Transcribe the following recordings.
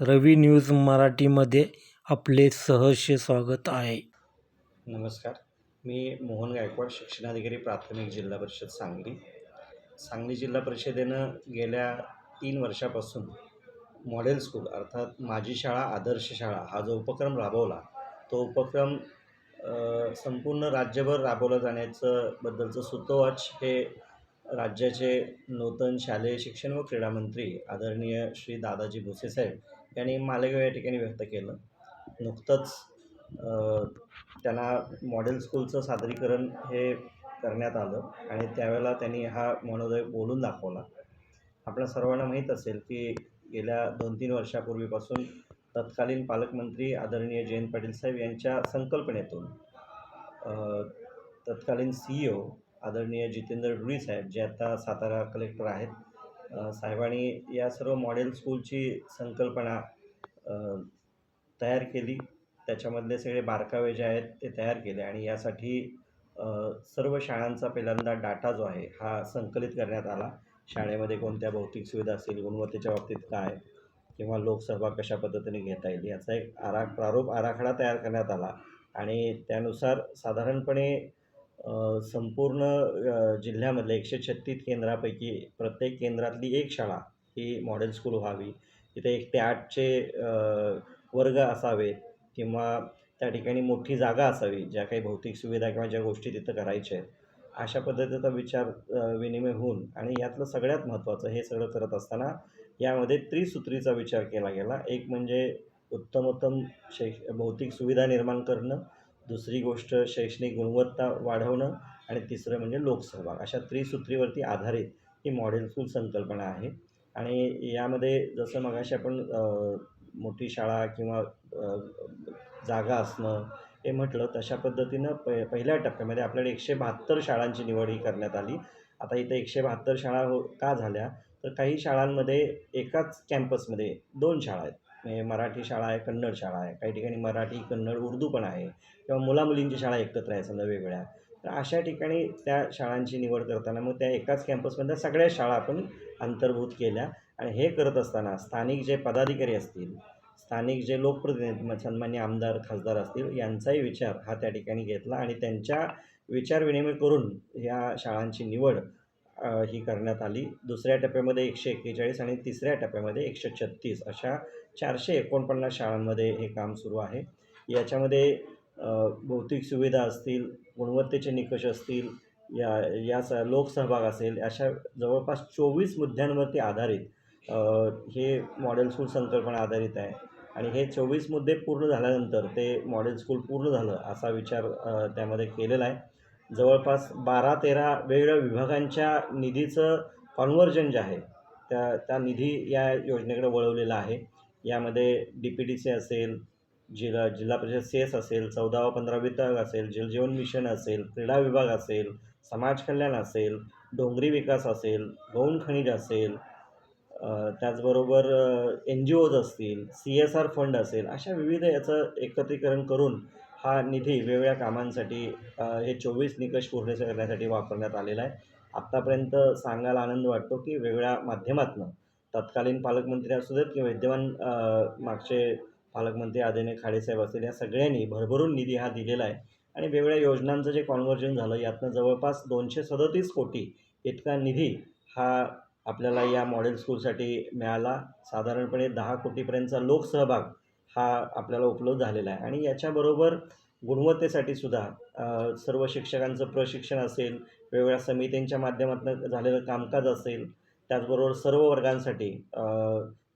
रवी news मराठीमध्ये आपले सहर्ष स्वागत आहे. नमस्कार. मी मोहन गायकवाड शिक्षणाधिकारी प्राथमिक जिल्हा परिषद सांगली. सांगली जिल्हा परिषदेनं गेल्या तीन वर्षापासून मॉडेल स्कूल अर्थात माझी शाळा आदर्श शाळा हा जो उपक्रम राबवला तो उपक्रम संपूर्ण राज्यभर राबवला जाण्याचं बद्दलचं सुतोवाच हे राज्याचे नूतन शालेय शिक्षण व क्रीडा मंत्री आदरणीय श्री दादाजी भुसे साहेब यांनी मालेगाव या ठिकाणी व्यक्त केलं. नुकतंच त्यांना मॉडेल स्कूलचं सादरीकरण हे करण्यात आलं आणि त्यावेळेला त्यांनी हा मनोदय बोलून दाखवला. आपल्या सर्वांना माहीत असेल की गेल्या दोन तीन वर्षापूर्वीपासून तत्कालीन पालकमंत्री आदरणीय जयंत पाटील साहेब यांच्या संकल्पनेतून तत्कालीन सी ओ आदरणीय जितेंद्र डुरी साहेब जे आता सातारा कलेक्टर आहेत साहेबांनी या सर्व मॉडेल स्कूलची संकल्पना तयार केली. त्याच्यामधले सगळे बारकावे जे आहेत ते तयार केले आणि यासाठी सर्व शाळांचा पहिल्यांदा डाटा जो आहे हा संकलित करण्यात आला. शाळेमध्ये कोणत्या भौतिक सुविधा असतील गुणवत्तेच्या बाबतीत काय किंवा लोकसभा कशा पद्धतीने घेता येईल याचा एक आरा प्रारूप आराखडा तयार करण्यात आला. आणि त्यानुसार साधारणपणे संपूर्ण जिल्ह्यामधल्या एकशे छत्तीस केंद्रापैकी प्रत्येक केंद्रातली एक शाळा ही मॉडेल स्कूल व्हावी. तिथे एक ते आठचे वर्ग असावेत किंवा त्या ठिकाणी मोठी जागा असावी ज्या काही भौतिक सुविधा किंवा ज्या गोष्टी तिथं करायच्या आहेत. अशा पद्धतीचा विचार विनिमय होऊन आणि यातलं सगळ्यात महत्त्वाचं हे सगळं करत असताना यामध्ये त्रिसूत्रीचा विचार केला गेला. एक म्हणजे उत्तमोत्तम शैक्ष भौतिक सुविधा निर्माण करणं दुसरी गोष्ट शैक्षणिक गुणवत्ता वाढवणं आणि तिसरं म्हणजे लोकसहभाग. अशा त्रिसूत्रीवरती आधारित ही मॉडेल स्कूल संकल्पना आहे. आणि यामध्ये जसं मगाशी आपण मोठी शाळा किंवा जागा असणं हे म्हटलं तशा पद्धतीनं प पहिल्या टप्प्यामध्ये आपल्याकडे एकशे बहात्तर शाळांची निवड ही करण्यात आली. आता इथे एकशे बहात्तर शाळा हो का झाल्या? तर काही शाळांमध्ये एकाच कॅम्पसमध्ये दोन शाळा आहेत. म्हणजे मराठी शाळा आहे कन्नड शाळा आहे. काही ठिकाणी मराठी कन्नड उर्दू पण आहे. किंवा मुलामुलींची शाळा एकत्र आहे समजा वेगळ्या तर अशा ठिकाणी त्या शाळांची निवड करताना मग त्या एकाच कॅम्पसमधल्या सगळ्या शाळा आपण अंतर्भूत केल्या आणि हे करत असताना स्थानिक जे पदाधिकारी असतील स्थानिक जे लोकप्रतिनिधी सन्मान्य आमदार खासदार असतील यांचाही विचार हा त्या ठिकाणी घेतला आणि त्यांच्या विचार विनिमय करून या शाळांची निवड ही करण्यात आली. दुसऱ्या टप्प्यामध्ये एकशे एक्केचाळीस आणि तिसऱ्या टप्प्यामध्ये एकशे छत्तीस अशा चारशे एकोणपन्नास शाळांमध्ये हे काम सुरू आहे. याच्यामध्ये भौतिक सुविधा असतील गुणवत्तेचे निकष असतील या या स लोकसहभाग असेल अशा जवळपास चोवीस मुद्द्यांवरती आधारित हे मॉडेल स्कूल संकल्पना आधारित आहे. आणि हे चोवीस मुद्दे पूर्ण झाल्यानंतर ते मॉडेल स्कूल पूर्ण झालं असा विचार त्यामध्ये केलेला आहे. जवळपास बारा तेरा वेगवेगळ्या विभागांच्या निधीचं कॉन्व्हर्जन जे आहे त्या त्या निधी या योजनेकडे वळवलेला आहे. यामध्ये डी पी टी सी असेल जिल्हा जिल्हा परिषद सी एस असेल चौदावा पंधरा विभाग असेल जलजीवन मिशन असेल क्रीडा विभाग असेल समाज कल्याण असेल डोंगरी विकास असेल गौण खनिज असेल त्याचबरोबर एन जी ओज असतील सी एस आर फंड असेल अशा विविध याचं एकत्रीकरण करून हा निधी वेगवेगळ्या कामांसाठी हे चोवीस निकष पूर्ण करण्यासाठी वापरण्यात आलेला आहे. आत्तापर्यंत सांगायला आनंद वाटतो की वेगवेगळ्या माध्यमातून तत्कालीन पालकमंत्री असू देत किंवा विद्यमान मागचे पालकमंत्री आदरणीय खाडेसाहेब असतील या सगळ्यांनी भरभरून निधी हा दिलेला आहे. आणि वेगवेगळ्या योजनांचं जे कॉन्व्हर्जन झालं यातनं जवळपास दोनशे सदतीस कोटी इतका निधी हा आपल्याला या मॉडेल स्कूलसाठी मिळाला. साधारणपणे दहा कोटीपर्यंतचा लोकसहभाग हा आपल्याला उपलब्ध झालेला आहे. आणि याच्याबरोबर गुणवत्तेसाठी सुद्धा सर्व शिक्षकांचं प्रशिक्षण असेल वेगवेगळ्या समित्यांच्या माध्यमातून झालेलं कामकाज असेल त्याचबरोबर सर्व वर्गांसाठी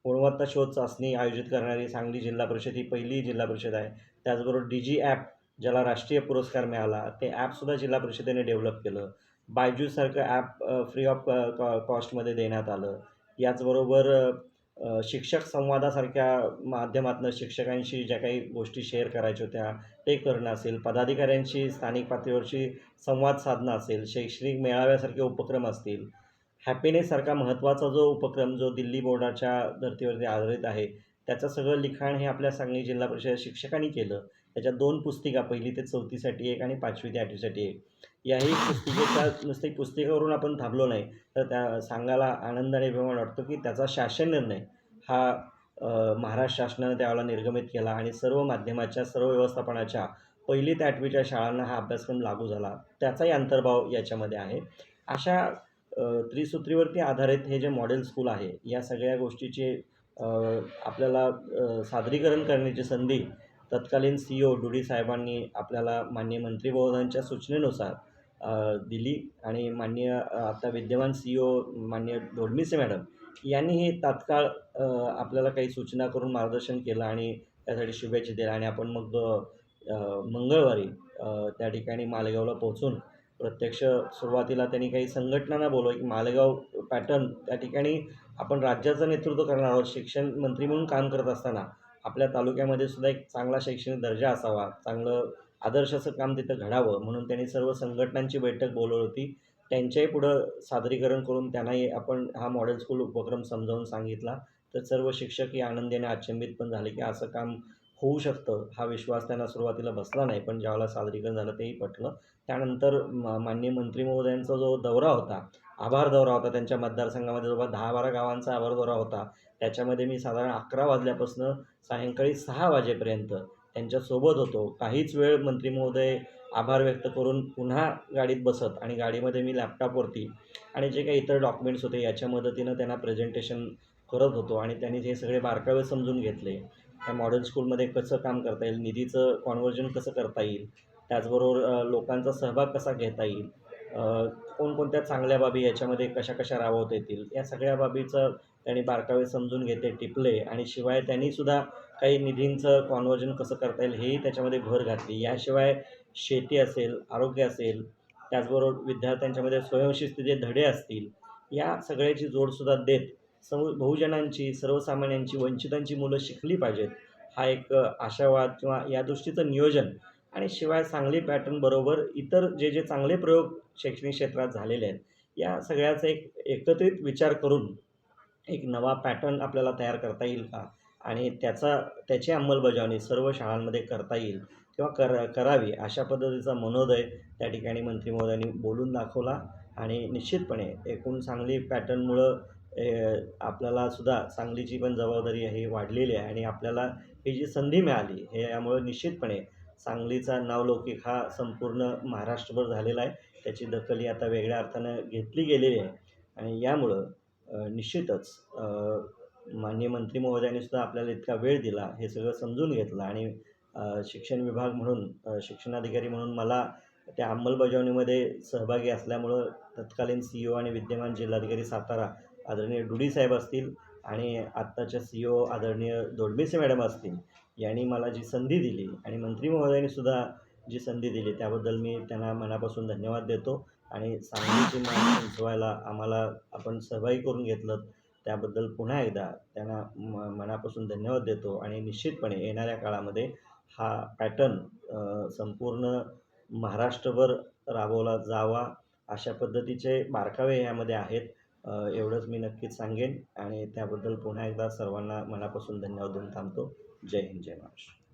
गुणवत्ता शोध चाचणी आयोजित करणारी सांगली जिल्हा परिषद ही पहिली जिल्हा परिषद आहे. त्याचबरोबर डी जी ॲप ज्याला राष्ट्रीय पुरस्कार मिळाला ते ॲपसुद्धा जिल्हा परिषदेने डेव्हलप केलं. बायजूसारखं ॲप फ्री ऑफ कॉ कॉस्टमध्ये देण्यात आलं. याचबरोबर शिक्षक संवादासारख्या माध्यमातून शिक्षकांशी ज्या काही गोष्टी शेअर करायच्या होत्या ते करणं असेल पदाधिकाऱ्यांशी स्थानिक पातळीवरची संवाद साधणं असेल शैक्षणिक मेळाव्यासारखे उपक्रम असतील हॅपीनेससारखा महत्त्वाचा जो उपक्रम जो दिल्ली बोर्डाच्या धर्तीवरती आधारित आहे त्याचं सगळं लिखाण हे आपल्या सांगली जिल्हा परिषद शिक्षकांनी केलं. त्याच्या दोन पुस्तिका पहिली ते चौथीसाठी एक आणि पाचवी ते आठवीसाठी एक. याही पुस्तिकेच्या नुसती पुस्तिकेवरून आपण थांबलो नाही तर त्या सांगायला आनंद आणि अभिमान वाटतो की त्याचा शासन निर्णय हा महाराष्ट्र शासनानं त्यावेळेला निर्गमित केला आणि सर्व माध्यमाच्या सर्व व्यवस्थापनाच्या पहिली ते आठवीच्या शाळांना हा अभ्यासक्रम लागू झाला. त्याचाही अंतर्भाव याच्यामध्ये आहे. अशा त्रिसूत्रीवरती आधारित हे जे मॉडेल स्कूल आहे या सगळ्या गोष्टीचे आपल्याला सादरीकरण करण्याची संधी तत्कालीन सी ओ डुडी साहेबांनी आपल्याला माननीय मंत्री महोदयांच्या सूचनेनुसार दिली आणि माननीय आता विद्यमान सी ओ माननीय धोडमिसे मॅडम यांनी हे तात्काळ आपल्याला काही सूचना करून मार्गदर्शन केलं आणि त्यासाठी शुभेच्छा दिल्या आणि आपण मग मंगळवारी त्या ठिकाणी मालेगावला पोहोचून प्रत्यक्ष सुरुवातीला त्यांनी काही संघटनांना बोलव की मालेगाव पॅटर्न त्या ठिकाणी आपण राज्याचं नेतृत्व करणार आहोत शिक्षण मंत्री म्हणून काम करत असताना. आपल्या तालुक्यामध्ये सुद्धा एक चांगला शैक्षणिक दर्जा असावा चांगलं आदर्शाचं काम तिथं घडावं म्हणून त्यांनी सर्व संघटनांची बैठक बोलवली होती. त्यांच्याही पुढं सादरीकरण करून त्यांनाही आपण हा मॉडेल स्कूल उपक्रम समजावून सांगितला. तर सर्व शिक्षकही आनंदी आनंदीने अचंबित पण झाले की असं काम होऊ शकतं. हा विश्वास त्यांना सुरुवातीला बसला नाही पण ज्यावेळेला सादरीकरण झालं तेही पटलं. त्यानंतर मा माननीय मंत्री महोदयांचा जो दौरा होता आभार दौरा होता त्यांच्या मतदारसंघामध्ये जवळपास दहा बारा गावांचा आभार दौरा होता. त्याच्यामध्ये मी साधारण अकरा वाजल्यापासून सायंकाळी सहा वाजेपर्यंत त्यांच्यासोबत होतो. काहीच वेळ मंत्री महोदय आभार व्यक्त करून पुन्हा गाडीत बसत आणि गाडीमध्ये मी लॅपटॉपवरती आणि जे काही इतर डॉक्युमेंट्स होते याच्या मदतीनं त्यांना प्रेझेंटेशन करत होतो आणि त्यांनी हे सगळे बारकावे समजून घेतले. त्या मॉडेल स्कूलमध्ये कसं काम करता येईल निधीचं कॉन्व्हर्जन कसं करता येईल त्याचबरोबर लोकांचा सहभाग कसा घेता येईल कोणकोणत्या चांगल्या बाबी याच्यामध्ये कशा कशा राबवता येतील या सगळ्या बाबीचं त्यांनी बारकावे समजून घेते टिपले आणि शिवाय त्यांनीसुद्धा काही निधींचं कॉन्व्हर्जन कसं करता येईल हेही त्याच्यामध्ये भर घातली. याशिवाय शेती असेल आरोग्य असेल त्याचबरोबर विद्यार्थ्यांच्यामध्ये स्वयंशिस्तीचे धडे असतील या सगळ्याची जोडसुद्धा देत सर्व बहुजनांची सर्वसामान्यांची वंचितांची मुलं शिकली पाहिजेत. हा एक आशावाद किंवा या दृष्टीचं नियोजन. आणि शिवाय सांगली पॅटर्न बरोबर इतर जे जे चांगले प्रयोग शैक्षणिक क्षेत्रात झालेले आहेत या सगळ्याचा एक एकत्रित विचार करून एक नवा पॅटर्न आपल्याला तयार करता येईल का? आणि त्याचा त्याची अंमलबजावणी सर्व शाळांमध्ये करता येईल किंवा कर करावी अशा पद्धतीचा मनोदय त्या ठिकाणी मंत्री महोदयांनी बोलून दाखवला. आणि निश्चितपणे एकूण सांगली पॅटर्नमुळं आपल्याला सुद्धा सांगलीची पण जबाबदारी ही वाढलेली आहे आणि आपल्याला ही जी संधी मिळाली हे यामुळं निश्चितपणे सांगलीचा नावलौकिक हा संपूर्ण महाराष्ट्रभर झालेला आहे. त्याची दखल ही आता वेगळ्या अर्थानं घेतली गेलेली आहे आणि यामुळं निश्चितच माननीय मंत्री महोदयांनी सुद्धा आपल्याला इतका वेळ दिला हे सगळं समजून घेतलं आणि शिक्षण विभाग म्हणून शिक्षणाधिकारी म्हणून मला त्या अंमलबजावणीमध्ये सहभागी असल्यामुळं तत्कालीन सी ओ आणि विद्यमान जिल्हाधिकारी सातारा आदरणीय डुडी साहेब असतील आणि आत्ताच्या सी ओ आदरणीय दोडबेसे मॅडम असतील यांनी मला जी संधी दिली आणि मंत्री महोदयांनी सुद्धा जी संधी दिली त्याबद्दल मी त्यांना मनापासून धन्यवाद देतो. आणि सांगलीची मान उंचवायला आम्हाला आपण सहभागी करून घेतलं त्याबद्दल पुन्हा एकदा त्यांना म मनापासून धन्यवाद देतो. आणि निश्चितपणे येणाऱ्या काळामध्ये हा पॅटर्न संपूर्ण महाराष्ट्रभर राबवला जावा अशा पद्धतीचे बारकावे यामध्ये आहेत. एवढंच मी नक्कीच सांगेन आणि त्याबद्दल पुन्हा एकदा सर्वांना मनापासून धन्यवाद देऊन थांबतो. जय हिंद जय महाराष्ट्र.